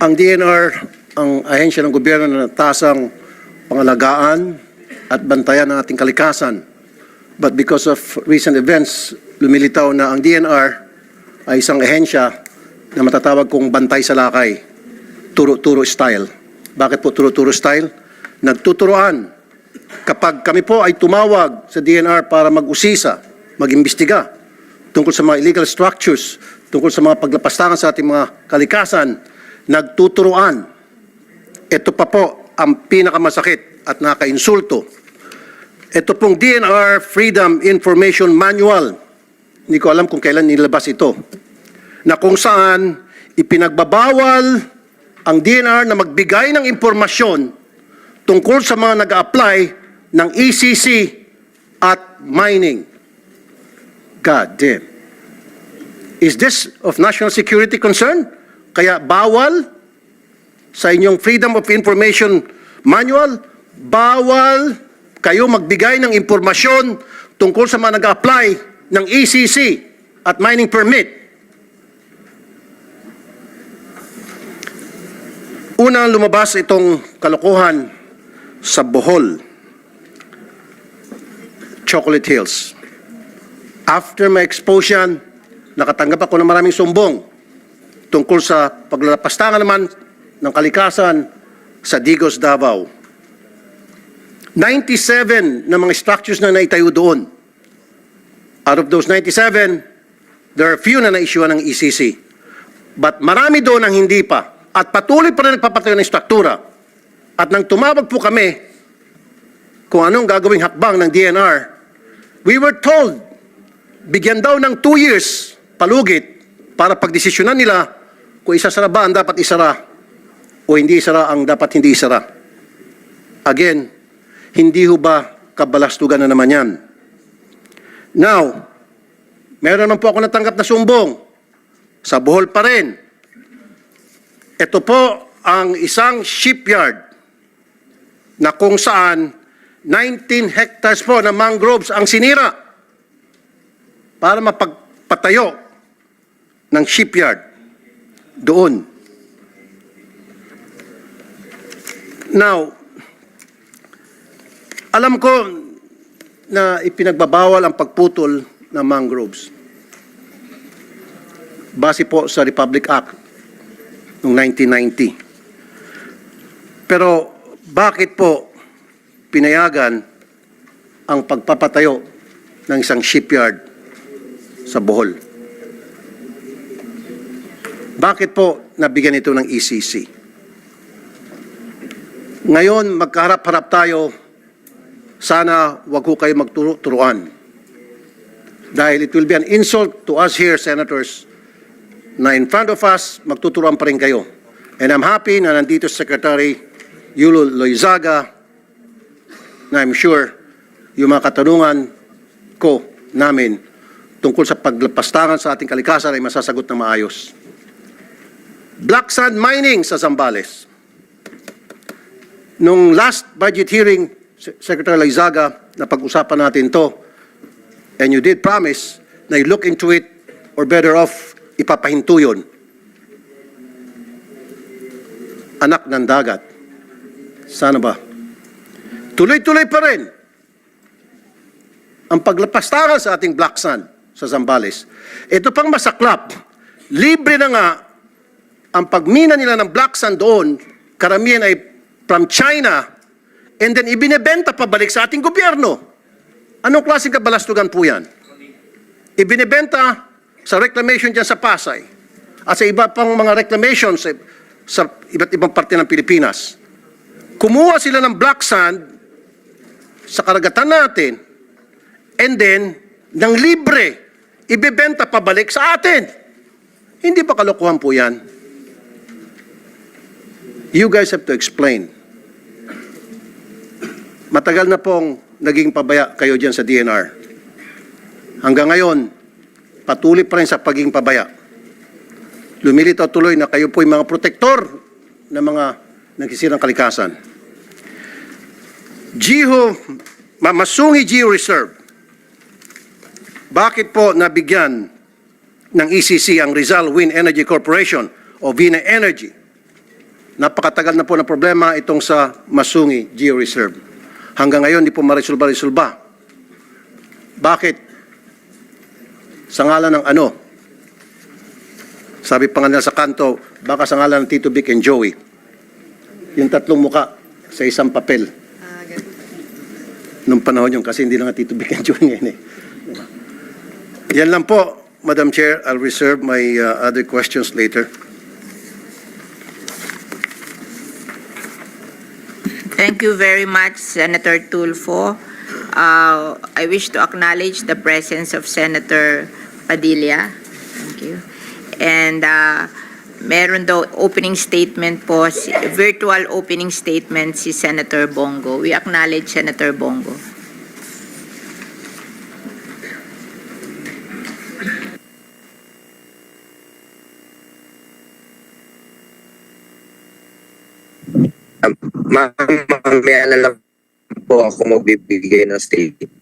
Ang DNR, ang ahensya ng gobyerno na natasang pangalagaan at bantayan ng ating kalikasan. But because of recent events, lumilitaw na ang DNR ay isang ahensya na matatawag kong bantay sa lakay, turo-turo style. Bakit po turo-turo style? Nagtuturoan. Kapag kami po ay tumawag sa DNR para mag-usisa, mag-imbestiga tungkol sa mga illegal structures, tungkol sa mga paglapastangan sa ating mga kalikasan, nagtuturoan. Ito pa po ang pinakamasakit at nakakainsulto. Ito pong DNR Freedom Information Manual. Hindi ko alam kung kailan nilabas ito. Na kung saan ipinagbabawal ang DNR na magbigay ng impormasyon tungkol sa mga nag-apply ng ECC at mining. God damn. Is this of national security concern? Kaya bawal sa inyong Freedom of Information Manual, bawal kayo magbigay ng impormasyon tungkol sa mga nag-apply ng ECC at mining permit. Unang lumabas itong kalokohan sa Bohol, Chocolate Hills. After my exposure, nakatanggap ako ng maraming sumbong tungkol sa paglalapastangan naman ng kalikasan sa Digos, Davao. 97 na mga structures na naitayo doon. Out of those 97, there are few na na-issue ng ECC. But marami doon ang hindi pa. At patuloy pa rin nagpapatayo ng struktura. At nang tumawag po kami kung anong gagawing hakbang ng DNR, we were told, bigyan daw ng two years palugit para pagdesisyonan nila kung isasara ba ang dapat isara o hindi isara ang dapat hindi isara. Again, hindi ho ba kabalastugan na naman yan? Now, meron naman po ako natanggap na sumbong. Sa Bohol pa rin. Ito po ang isang shipyard na kung saan 19 hectares po na mangroves ang sinira para mapagpatayo ng shipyard doon. Now, alam ko na ipinagbabawal ang pagputol ng mangroves. Base po sa Republic Act noong 1990. Pero bakit po pinayagan ang pagpapatayo ng isang shipyard sa Bohol? Bakit po nabigyan ito ng ECC? Ngayon, magkaharap-harap tayo sana wag ko kayo magturuan. Dahil it will be an insult to us here, senators, na in front of us, magtuturuan pa rin kayo. And I'm happy na nandito si Secretary Yulo Loizaga, na I'm sure yung mga katanungan ko namin tungkol sa paglapastangan sa ating kalikasan ay masasagot ng maayos. Black sand mining sa Zambales. Nung last budget hearing, Se- Secretary Lizaga, na pag-usapan natin to, and you did promise na you look into it or better off, ipapahinto yun. Anak ng dagat. Sana ba? Tuloy-tuloy pa rin ang paglapastangan sa ating black sand sa Zambales. Ito pang masaklap, libre na nga ang pagmina nila ng black sand doon, karamihan ay from China, and then ibinebenta pabalik sa ating gobyerno. Anong klaseng kabalastugan po yan? Ibinebenta sa reclamation dyan sa Pasay at sa iba pang mga reclamations sa, sa iba't ibang parte ng Pilipinas. Kumuha sila ng black sand sa karagatan natin and then, ng libre, ibebenta pabalik sa atin. Hindi ba kalokohan po yan? You guys have to explain. Matagal na pong naging pabaya kayo dyan sa DNR. Hanggang ngayon, patuloy pa rin sa pagiging pabaya. Lumilitaw tuloy na kayo po yung mga protektor ng mga nagsisirang kalikasan. Jiho, Ma- Masungi Geo Reserve. Bakit po nabigyan ng ECC ang Rizal Wind Energy Corporation o Vina Energy napakatagal na po na problema itong sa Masungi Geo Reserve. Hanggang ngayon, di po marisolba-resolba. Bakit? Sa ngalan ng ano? Sabi pa nga nila sa kanto, baka sa ngalan ng Tito Vic and Joey. Yung tatlong muka sa isang papel. Nung panahon yun, kasi hindi lang nga Tito Vic and Joey ngayon eh. Yan lang po, Madam Chair. I'll reserve my uh, other questions later. Thank you very much, Senator Tulfo. Uh, I wish to acknowledge the presence of Senator Padilla. Thank you. And uh, meron daw opening statement po, virtual opening statement si Senator Bongo. We acknowledge Senator Bongo. Ma'am, mamaya na lang po ako magbibigay ng statement.